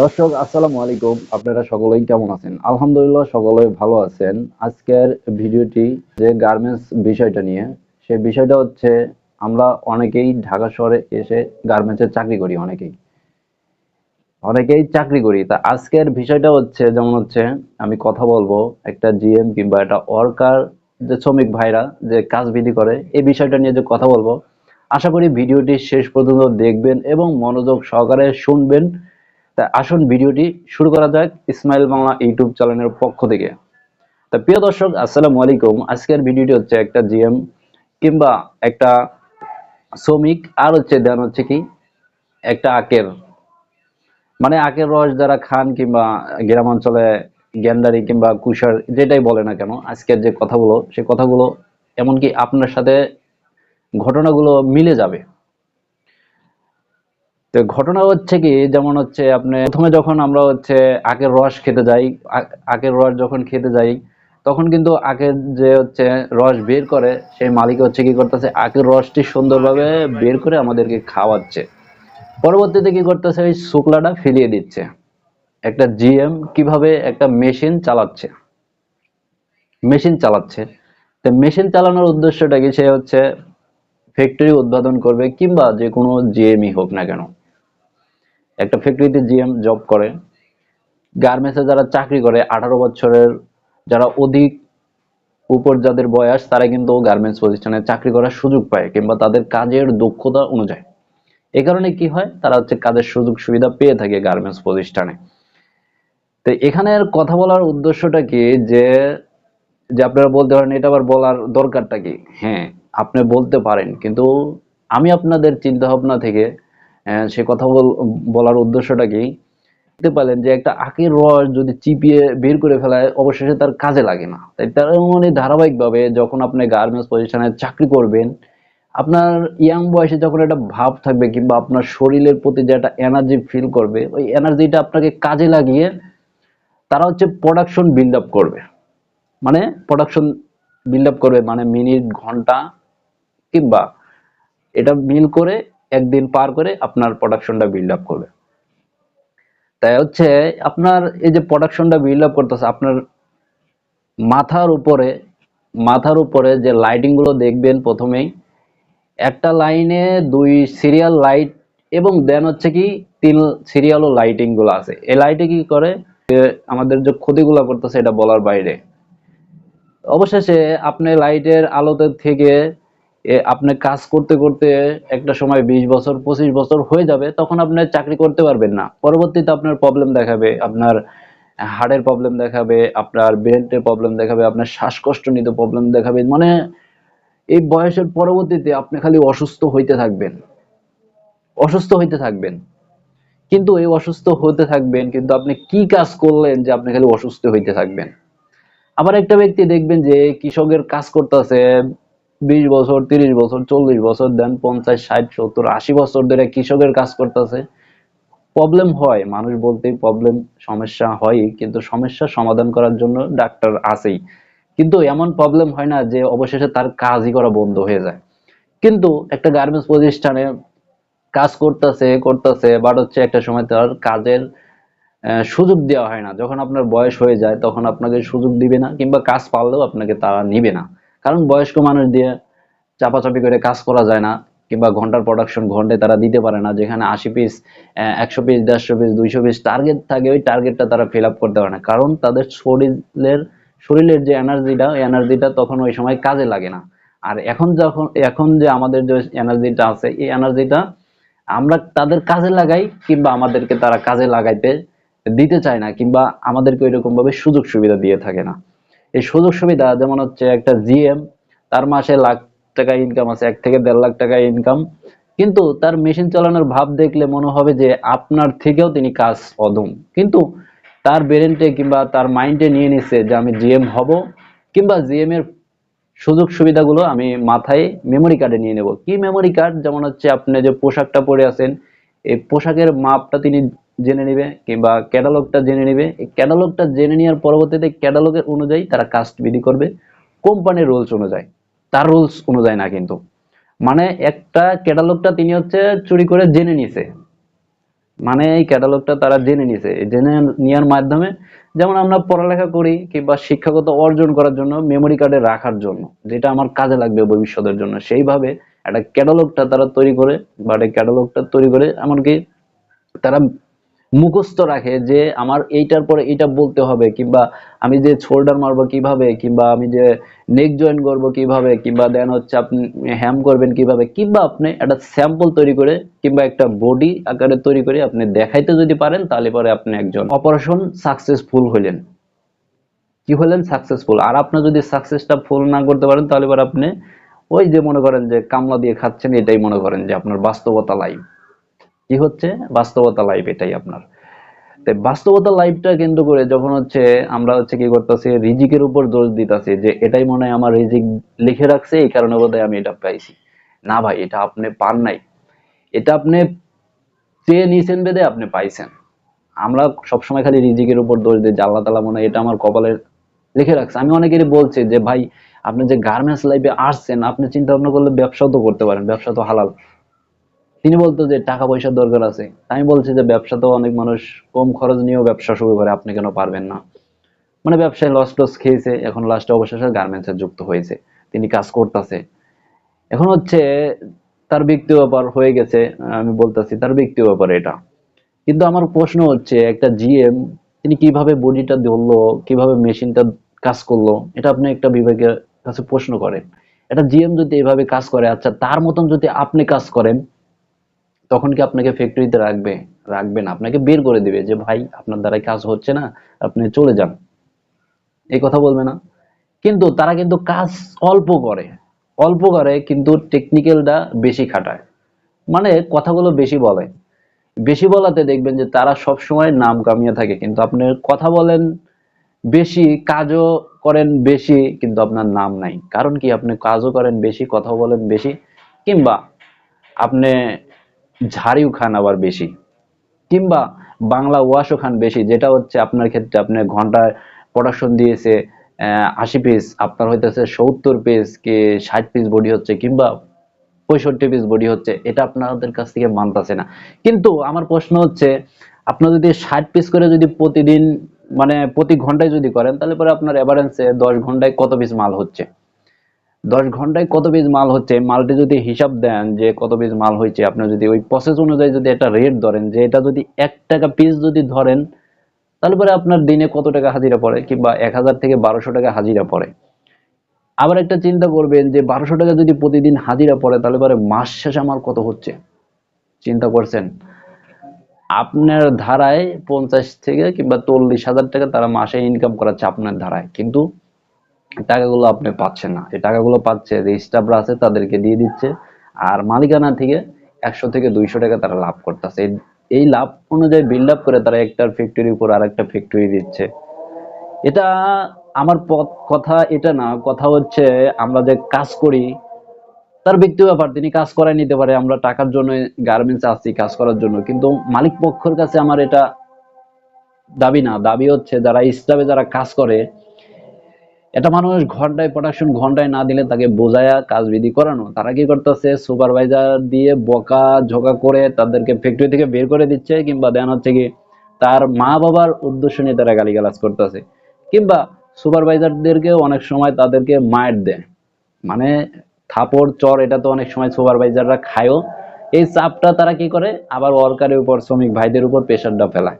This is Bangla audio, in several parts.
দর্শক, আসসালামু আলাইকুম। আপনারা সকলেই কেমন আছেন? আলহামদুলিল্লাহ সকলেই ভালো আছেন। আজকের ভিডিওটি যে গার্মেন্টস বিষয়টা নিয়ে, সেই বিষয়টা হচ্ছে আমরা অনেকেই ঢাকা শহরে এসে গার্মেন্টসের চাকরি করি অনেকেই। অনেকেই চাকরি করি। তা আজকের বিষয়টা হচ্ছে, যেমন হচ্ছে, আমি কথা বলব একটা জিএম কিংবা একটা ওয়ার্কার, যে শ্রমিক ভাইরা যে কাজ বিধি করে, এই বিষয়টা নিয়ে যে কথা বলব। আশা করি ভিডিওটি শেষ পর্যন্ত দেখবেন এবং মনোযোগ সহকারে শুনবেন। তা আসুন ভিডিওটি শুরু করা যাক ইসমাইল বাংলা ইউটিউব চ্যানেলের পক্ষ থেকে। তা প্রিয় দর্শক, আসসালামু আলাইকুম। আজকের ভিডিওটি হচ্ছে একটা জিএম কিংবা একটা শ্রমিক, আর হচ্ছে দেন হচ্ছে কি, একটা আকের মানে আখের রস যারা খান কিংবা গ্রাম অঞ্চলে গ্যান্ডারি কিংবা কুষার যেটাই বলে না কেন, আজকের যে কথাগুলো, সে কথাগুলো এমনকি আপনার সাথে ঘটনাগুলো মিলে যাবে। তো ঘটনা হচ্ছে কি, যেমন হচ্ছে আপনি প্রথমে যখন আমরা হচ্ছে আখের রস খেতে যাই, আ- আখের রস যখন খেতে যাই, তখন কিন্তু আখের যে হচ্ছে রস বের করে, সেই মালিক হচ্ছে কি করতেছে আখের রসটি সুন্দরভাবে বের করে আমাদেরকে খাওয়াচ্ছে। পরবর্তীতে কি করতেছে, ওই শুক্লাটা ফেলিয়ে দিচ্ছে। একটা জিএম কীভাবে একটা মেশিন চালাচ্ছে। মেশিন চালাচ্ছে। তো মেশিন চালানোর উদ্দেশ্যটা কি, সে হচ্ছে ফ্যাক্টরি উদ্বোধন করবে, কিংবা যে কোনো জিএমই হোক না কেন। একটা ফ্যাক্টরিতে জিএম জব করে গার্মেন্টসে যারা চাকরি করে, আঠারো বছরের যারা অধিক উপর যাদের বয়স, তারা কিন্তু গার্মেন্টস প্রতিষ্ঠানে চাকরি করার সুযোগ পায় কিংবা তাদের কাজের দক্ষতা অনুযায়ী। এই কারণে কি হয়? তারা হচ্ছে কাজের সুযোগ সুবিধা পেয়ে থাকে গার্মেন্টস প্রতিষ্ঠানে তো এখানের কথা বলার উদ্দেশ্যটা কি? যে যে আপনারা বলতে পারেন, এটা আবার বলার দরকারটা কি? হ্যাঁ আপনি বলতে পারেন, কিন্তু আমি আপনাদের চিন্তা ভাবনা থেকে সে কথা বল- বলার উদ্দেশ্যটা কি? দেখতে পেলেন যে একটা আখের রস যদি চিপিয়ে বের করে ফেলায়, অবশেষে তার কাজে লাগে না। তাই তার মানে ধারাবাহিকভাবে যখন আপনি গার্মেন্টস পজিশনে চাকরি করবেন, আপনার ইয়াং বয়সে যখন একটা ভাব থাকবে কিংবা আপনার শরীরের প্রতি যে একটা এনার্জি ফিল করবে, ওই এনার্জিটা আপনাকে কাজে লাগিয়ে তারা হচ্ছে প্রোডাকশন বিল্ড আপ করবে। মানে প্রোডাকশন বিল্ড আপ করবে মানে মিনিট, ঘণ্টা কিংবা এটা মিল করে একদিন পার করে আপনার প্রোডাকশনটা বিল্ড আপ করবে। তাই হচ্ছে আপনার এই যে প্রোডাকশনটা বিল্ড আপ করতেছে, আপনার মাথার উপরে মাথার উপরে যে লাইটিংগুলো দেখবেন প্রথমেই, একটা লাইনে দুই সিরিয়াল লাইট এবং দেন হচ্ছে কি তিন সিরিয়ালও লাইটিংগুলো আছে। এই লাইটে কি করে? আমাদের যে ক্ষতিগুলো করতেছে এটা বলার বাইরে। অবশেষে আপনি লাইটের আলোতে থেকে আপনি কাজ করতে করতে একটা সময় বিশ বছর, পঁচিশ বছর হয়ে যাবে, তখন আপনি চাকরি করতে পারবেন না। পরবর্তীতে আপনার প্রবলেম দেখাবে, আপনার হার্টের প্রবলেম দেখাবে, আপনার ব্রেনের প্রবলেম দেখাবে, আপনার শ্বাসকষ্ট নিতে প্রবলেম দেখাবে। মানে এই বয়সের পরবর্তীতে আপনি খালি অসুস্থ হইতে থাকবেন। অসুস্থ হইতে থাকবেন। কিন্তু এই অসুস্থ হতে থাকবেন, কিন্তু আপনি কি কাজ করলেন যে আপনি খালি অসুস্থ হইতে থাকবেন? আবার একটা ব্যক্তি দেখবেন যে কৃষকের কাজ করতেছে বিশ বছর, তিরিশ বছর, চল্লিশ বছর, দেন পঞ্চাশ, ষাট, সত্তর, আশি বছর ধরে কৃষকের কাজ করতেছে। প্রবলেম হয়, মানুষ বলতেই প্রবলেম সমস্যা হয়, কিন্তু সমস্যা সমাধান করার জন্য ডাক্তার আছেই। কিন্তু এমন প্রবলেম হয় না যে অবশেষে তার কাজই করা বন্ধ হয়ে যায়। কিন্তু একটা গার্মেন্টস প্রতিষ্ঠানে কাজ করতেছে করতেছে বাট হচ্ছে একটা সময় তার কাজের সুযোগ দেওয়া হয় না। যখন আপনার বয়স হয়ে যায়, তখন আপনাকে সুযোগ দিবে না, কিংবা কাজ পারলেও আপনাকে তারা নিবে না। কারণ বয়স্ক মানুষ দিয়ে চাপাচাপি করে কাজ করা যায় না, কিংবা ঘণ্টার প্রোডাকশন ঘন্টায় তারা দিতে পারে না, যেখানে আশি পিস একশো পিস দেড়শো পিস দুইশো পিস টার্গেট থাকে, ওই টার্গেটটা তারা ফিল আপ করতে পারে না। কারণ তাদের শরীরের শরীরের যে এনার্জিটা ওই এনার্জিটা তখন ওই সময় কাজে লাগে না। আর এখন যখন, এখন যে আমাদের যে এনার্জিটা আছে, এই এনার্জিটা আমরা তাদের কাজে লাগাই, কিংবা আমাদেরকে তারা কাজে লাগাইতে দিতে চায় না, কিংবা আমাদেরকে ওইরকম ভাবে সুযোগ সুবিধা দিয়ে থাকে না। এই সুযোগ সুবিধা, যেমন হচ্ছে একটা জিএম, তার মাসে লাখ টাকা ইনকাম আছে, এক থেকে দেড় লাখ টাকা ইনকাম কিন্তু তার মেশিন চালানোর ভাব দেখলে মনে হবে যে আপনার থেকেও তিনি কাজ অদম কিন্তু তার ব্রেনটে কিংবা তার মাইন্ডে নিয়ে নিচ্ছে যে আমি জিএম হব, কিংবা জিএম এর সুযোগ সুবিধাগুলো আমি মাথায় মেমোরি কার্ডে নিয়ে নেব। কি মেমোরি কার্ড যেমন হচ্ছে আপনি যে পোশাকটা পরে আছেন, এই পোশাকের মাপটা তিনি জেনে নেবে কিংবা ক্যাটালগটা জেনে নেবে। এই ক্যাটালগটা জেনে নেওয়ার পরবর্তীতে ক্যাটালগের অনুযায়ী তারা কাস্ট বিধি করবে কোম্পানির রুলস অনুযায়ী। তার রুলস অনুযায়ী না কিন্তু। মানে একটা ক্যাটালগটা তিনি হচ্ছে চুরি করে জেনে নিছে মানে এই ক্যাটালগটা তারা জেনে নিছে জেনে নেওয়ার মাধ্যমে যেমন আমরা পড়ালেখা করি কিংবা শিক্ষাগত অর্জন করার জন্য মেমোরি কার্ডে রাখার জন্য, যেটা আমার কাজে লাগবে ভবিষ্যতের জন্য, সেইভাবে একটা ক্যাটালগটা তারা তৈরি করে, বা একটা ক্যাটালগটা তৈরি করে, এমনকি তারা মুখস্থ রাখে যে আমার এইটার পরে এইটা বলতে হবে, কিংবা আমি যে শোল্ডার মারবো কীভাবে, কিংবা আমি যে নেক জয়েন করব কীভাবে, কিংবা দেন হচ্ছে আপনি হ্যাম করবেন কীভাবে, কিংবা আপনি একটা স্যাম্পল তৈরি করে, কিংবা একটা বডি আকারে তৈরি করে আপনি দেখাইতে যদি পারেন, তাহলে পরে আপনি একজন অপারেশন সাকসেসফুল হলেন কি হলেন সাকসেসফুল আর আপনি যদি সাকসেসটা ফুল না করতে পারেন, তাহলে পরে আপনি ওই যে মনে করেন যে কামলা দিয়ে খাচ্ছেন, এটাই মনে করেন যে আপনার বাস্তবতা লাইফ কি হচ্ছে? বাস্তবতা লাইফ এটাই আপনার। বাস্তবতা লাইফটা কেন্দ্র করে যখন হচ্ছে আমরা হচ্ছে কি করতেছি, রিজিকের উপর দোষ দিতেছি যে এটাই মনে হয় আমার রিজিক লিখে রাখছে, এই কারণে বোধহয় আমি এটা পাইছি। না ভাই, এটা আপনি পান নাই। এটা আপনি চেয়ে নিয়েছেন বেদে আপনি পাইছেন। আমরা সবসময় খালি রিজিকের উপর দোষ দিই যে আল্লাহ তালা মনে হয় এটা আমার কপালে লিখে রাখছে। আমি অনেকেরই বলছি যে ভাই, আপনি যে গার্মেন্টস লাইফে আসছেন, আপনি চিন্তা ভাবনা করলে ব্যবসাও তো করতে পারেন, ব্যবসা তো হালাল। তিনি বলতো যে টাকা পয়সার দরকার আছে। আমি বলছি যে ব্যবসা তো অনেক মানুষ কম খরচ নিয়েও ব্যবসা শুরু করে, আপনি কেন পারবেন না? মানে ব্যবসায় লস টস খেয়েছে, এখন লাস্টে অবশেষে গার্মেন্টসে যুক্ত হয়েছে। তিনি কাজ করতেছে। এখন হচ্ছে তার ব্যক্তি ব্যাপার হয়ে গেছে, আমি বলতেছি তার ব্যক্তি ব্যাপার এটা। কিন্তু আমার প্রশ্ন হচ্ছে, একটা জিএম তিনি কীভাবে বডিটা ধরলো, কীভাবে মেশিনটা কাজ করল, এটা আপনি একটা বিভাগের কাছে প্রশ্ন করেন। একটা জিএম যদি এভাবে কাজ করে আচ্ছা তার মতন যদি আপনি কাজ করেন তখন কি আপনাকে ফ্যাক্টরিতে রাখবে? রাখবে না আপনাকে বের করে দিবে যে, ভাই, আপনার দ্বারাই কাজ হচ্ছে না, আপনি চলে যান। এই কথা বলবে না। কিন্তু তারা কিন্তু কাজ অল্প করে। অল্প করে, কিন্তু টেকনিক্যালটা বেশি খাটায়। মানে কথাগুলো বেশি বলে। বেশি বলাতে দেখবেন যে, তারা সব সময় নাম কামিয়ে থাকে। কিন্তু আপনি কথা বলেন বেশি, কাজও করেন বেশি, কিন্তু আপনার নাম নাই। কারণ কি? আপনি কাজও করেন বেশি কথা বলেন বেশি, কিংবা আপনি ঝাড়িও খান আবার বেশি। কিংবা বাংলা ওয়াশও খান বেশি, যেটা হচ্ছে আপনার ক্ষেত্রে আপনার ঘন্টায় প্রোডাকশন দিয়েছে আশি পিস আপনার হইতেছে সত্তর পিস কি ষাট পিস বডি হচ্ছে, কিংবা পঁয়ষট্টি পিস বডি হচ্ছে, এটা আপনাদের কাছ থেকে মানতেছে না। কিন্তু আমার প্রশ্ন হচ্ছে, আপনার যদি ষাট পিস করে যদি প্রতিদিন মানে প্রতি ঘন্টায় যদি করেন, তাহলে পরে আপনার এভারেন্সে দশ ঘন্টায় কত পিস মাল হচ্ছে? দশ ঘন্টায় কত পিস মাল হচ্ছে? মালটি যদি হিসাব দেন যে কত পিস মাল হয়েছে, আপনি যদি ওই প্রসেস অনুযায়ী যদি একটা রেট ধরেন, যে এটা যদি এক টাকা পিস যদি ধরেন, তাহলে পরে আপনার দিনে কত টাকা হাজিরা পড়ে? কিংবা এক হাজার থেকে বারোশো টাকা হাজিরা পড়ে। আবার একটা চিন্তা করবেন যে বারোশো টাকা যদি প্রতিদিন হাজিরা পড়ে, তাহলে পরে মাস শেষে আমার কত হচ্ছে? চিন্তা করছেন? আপনার ধারায় পঞ্চাশ থেকে কিংবা চল্লিশ হাজার টাকা তারা মাসে ইনকাম করাচ্ছে আপনার ধারায়। কিন্তু টাকাগুলো আপনি পাচ্ছেন না। এই টাকাগুলো পাচ্ছে, যে স্টাফরা আছে তাদেরকে দিয়ে দিচ্ছে। আর মালিকানা থেকে একশো থেকে দুইশো টাকা তারা লাভ করতেছে। এই লাভ অনুযায়ী বিল্ড আপ করে তারা একটার ফ্যাক্টরির উপর আর একটা ফ্যাক্টরি দিচ্ছে। এটা আমার কথা এটা না, কথা হচ্ছে আমরা যে কাজ করি, তার ব্যক্তি ব্যাপার। তিনি কাজ করাই নিতে পারে, আমরা টাকার জন্য গার্মেন্টস আসছি কাজ করার জন্য। কিন্তু মালিক পক্ষের কাছে আমার এটা দাবি না। দাবি হচ্ছে যারা স্টাফে যারা কাজ করে এটা মানুষ ঘন্টায় প্রোডাকশন ঘন্টায় না দিলে তাকে বোঝায়া কাজ বিধি করানো। তারা কি করতেছে? সুপারভাইজার দিয়ে বকা ঝোকা করে তাদেরকে ফ্যাক্টরি থেকে বের করে দিচ্ছে কিংবা দেন হচ্ছে কি তার মা বাবার উদ্দেশ্য নিয়ে তারা গালিগালাজ করতেছে। কিংবা সুপারভাইজারদেরকেও অনেক সময় তাদেরকে মায়ের দেয়। মানে থাপড়, চর, এটা তো অনেক সময় সুপারভাইজাররা খায়ও। এই চাপটা তারা কি করে? আবার ওয়ার্কারের উপর, শ্রমিক ভাইদের উপর প্রেশারটা ফেলায়।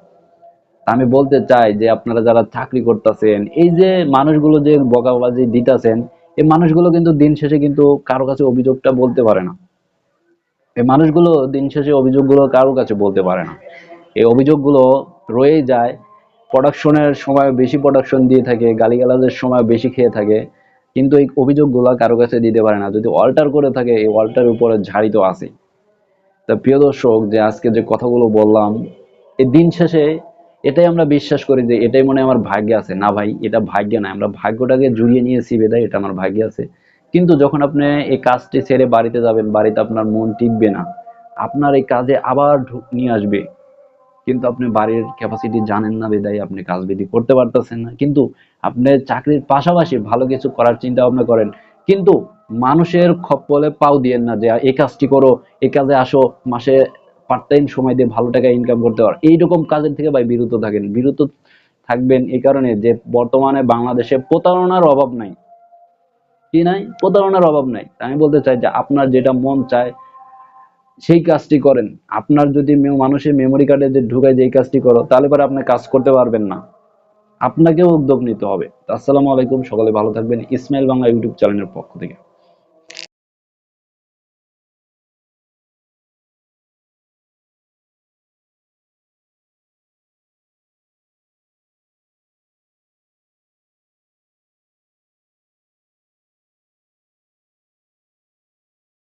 আমি বলতে চাই যে আপনারা যারা চাকরি করতেছেন, এই যে মানুষগুলো যে বকাবাজি দিতেছেন, এই মানুষগুলো কিন্তু দিন শেষে কিন্তু কারও কাছে অভিযোগটা বলতে পারে না। এই মানুষগুলো দিন শেষে অভিযোগগুলো কারও কাছে বলতে পারে না। এই অভিযোগগুলো রয়েই যায়। প্রোডাকশনের সময় বেশি প্রোডাকশন দিয়ে থাকে, গালিগালাজের সময় বেশি খেয়ে থাকে, কিন্তু এই অভিযোগগুলো কারও কাছে দিতে পারে না। যদি অল্টার করে থাকে, এই অল্টার উপরে ঝাড়ি তো আছে তা প্রিয় দর্শক, যে আজকে যে কথাগুলো বললাম, এই দিন শেষে এটাই আমরা বিশ্বাস করি যে এটাই মনে আমার ভাগ্যে আছে। না ভাই, এটা ভাগ্য না আমরা ভাগ্যটাকে জুড়িয়ে নিয়েছি বেদায় এটা আমার ভাগ্যে আছে। কিন্তু যখন আপনি এই কাজটি ছেড়ে বাড়িতে যাবেন, বাড়িতে আপনার মন টিকবে না, আপনার এই কাজে আবার নিয়ে আসবে। কিন্তু আপনি বাড়ির ক্যাপাসিটি জানেন না বেদায় আপনি কাজ বিধি করতে পারতেছেন না। কিন্তু আপনি চাকরির পাশাপাশি ভালো কিছু করার চিন্তা ভাবনা করেন। কিন্তু মানুষের খপ্পলে পাও দিয়েন না যে, এই কাজটি করো, এই কাজে আসো, মাসে পার্ট টাইম সময় দিয়ে ভালো টাকা ইনকাম করতে পারো। এইরকম কাজের থেকে ভাই বিরত থাকেন। বিরত থাকবেন এই কারণে যে বর্তমানে বাংলাদেশে প্রতারণার অভাব নাই। কি নাই? প্রতারণার অভাব নাই। আমি বলতে চাই যে আপনার যেটা মন চায়, সেই কাজটি করেন। আপনার যদি মানুষের মেমোরি কার্ডে যে ঢুকায় যে কাজটি করো, তাহলে পরে আপনি কাজ করতে পারবেন না। আপনাকেও উদ্যোগ নিতে হবে। আসসালামু আলাইকুম। সকলে ভালো থাকবেন। ইসমাইল বাংলা ইউটিউব চ্যানেলের পক্ষ থেকে।